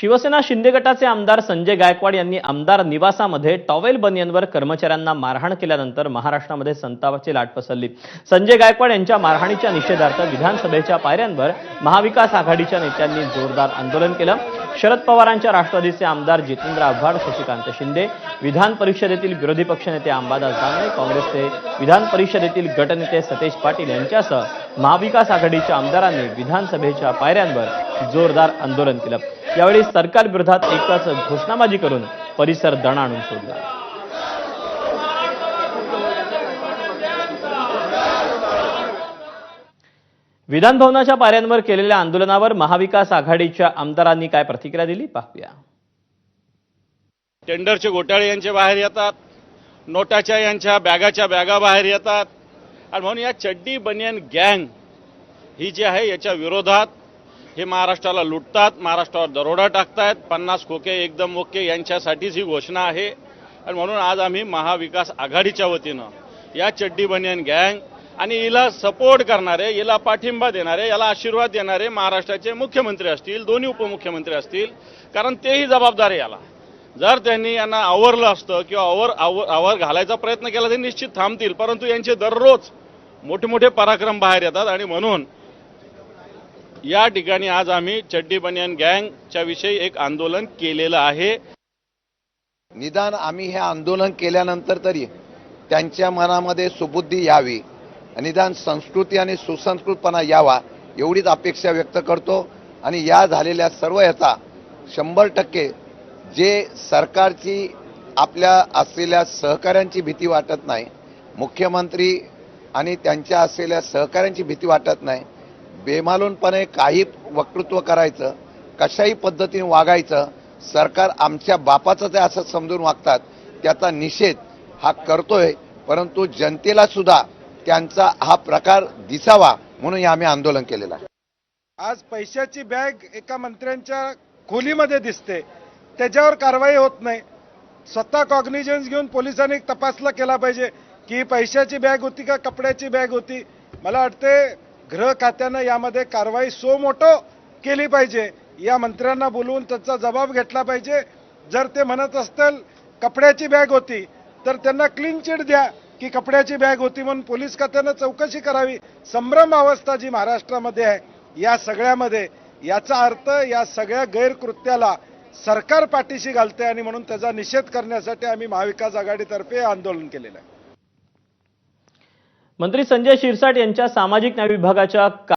शिवसेना शिंदे गटाचे आमदार संजय गायकवाड यांनी आमदार निवासामध्ये टॉवेल बनियनवर कर्मचाऱ्यांना मारहाण केल्यानंतर महाराष्ट्रामध्ये संतापाची लाट पसरली. संजय गायकवाड यांच्या मारहाणीच्या निषेधार्थ विधानसभेच्या पायऱ्यांवर महाविकास आघाडीच्या नेत्यांनी जोरदार आंदोलन केलं. शरद पवारांच्या राष्ट्रवादीचे आमदार जितेंद्र आव्हाड शशिकांत शिंदे विधान परिषदेतील विरोधी पक्षनेते अंबादास दानवे काँग्रेसचे विधान परिषदेतील गटनेते सतेज पाटील यांच्यासह महाविकास आघाडीच्या आमदारांनी विधानसभेच्या पायऱ्यांवर जोरदार आंदोलन केलं. यावेळी सरकार विरोधात एकच घोषणाबाजी करून परिसर दणाणून सोडला. विधान पाऱ्यांवर केलेल्या आंदोलनावर महाविकास आघाडीच्या आमदारांनी काय प्रतिक्रिया दिली? पाहूया. टेंडरचे घोटाळे यांच्या बाहेर येतात. नोटाच्या यांच्या बॅगाच्या बॅगा बाहेर येतात. आणि म्हणून या चड्डी बनियन गँग ही जी आहे याच्या विरोधात हे महाराष्ट्राला लुटतात महाराष्ट्रावर दरोडा टाकतायत. पन्नास खोके एकदम ओके यांच्यासाठीच ही घोषणा आहे. आणि म्हणून आज आम्ही महाविकास आघाडीच्या वतीनं या चड्डी बनियन गँग आणि हिला सपोर्ट करणारे हिला पाठिंबा देणारे याला आशीर्वाद देणारे महाराष्ट्राचे मुख्यमंत्री असतील दोन्ही उपमुख्यमंत्री असतील. कारण तेही जबाबदार याला. जर त्यांनी यांना आवरलं असतं किंवा आवर आवर आवर घालायचा प्रयत्न केला तर निश्चित थांबतील. परंतु यांचे दररोज मोठे मोठे पराक्रम बाहेर येतात. आणि म्हणून या ठिकाणी आज आम्ही चड्डी बनियान गँगच्या विषयी एक आंदोलन केलेलं आहे. निदान आम्ही हे आंदोलन केल्यानंतर तरी त्यांच्या मनामध्ये सुबुद्धी यावी निदान संस्कृती आणि सुसंस्कृतपणा यावा एवढीच अपेक्षा व्यक्त करतो. आणि या झालेल्या सर्व याचा शंभर टक्के जे सरकारची आपल्या असलेल्या सहकाऱ्यांची भीती वाटत नाही मुख्यमंत्री आणि त्यांच्या असलेल्या सहकाऱ्यांची भीती वाटत नाही बेमालूनपणे काही वक्तृत्व करायचं कशाही पद्धतीने वागायचं सरकार आमच्या बापाचंच आहे असं समजून वागतात त्याचा निषेध हा करतोय परंतु जनतेला सुद्धा त्यांचा हा प्रकार दिसावा म्हणून आम्ही आंदोलन केलेलं आहे. आज पैशाची बॅग एका मंत्र्यांच्या खोलीमध्ये दिसते. त्याच्यावर कारवाई होत नाही. स्वतः कॉग्निजन्स घेऊन पोलिसांनी तपासला केला पाहिजे की पैशाची बॅग होती का कपड्याची बॅग होती. मला वाटते गृह खात्यानं यामध्ये कारवाई सो मोठो केली पाहिजे. या मंत्र्यांना बोलवून त्याचा जबाब घेतला पाहिजे. जर ते म्हणत असतील कपड्याची बॅग होती तर त्यांना क्लीन चिट द्या की कपड्याची बॅग होती म्हणून पोलीस खात्यानं चौकशी करावी. संभ्रम अवस्था जी महाराष्ट्रामध्ये आहे या सगळ्यामध्ये याचा अर्थ या सगळ्या गैरकृत्याला सरकार पाठीशी घालते आणि म्हणून त्याचा निषेध करण्यासाठी आम्ही महाविकास आघाडीतर्फे आंदोलन केलेलं आहे. मंत्री संजय शिरसाट यांच्या सामाजिक न्याय विभागाच्या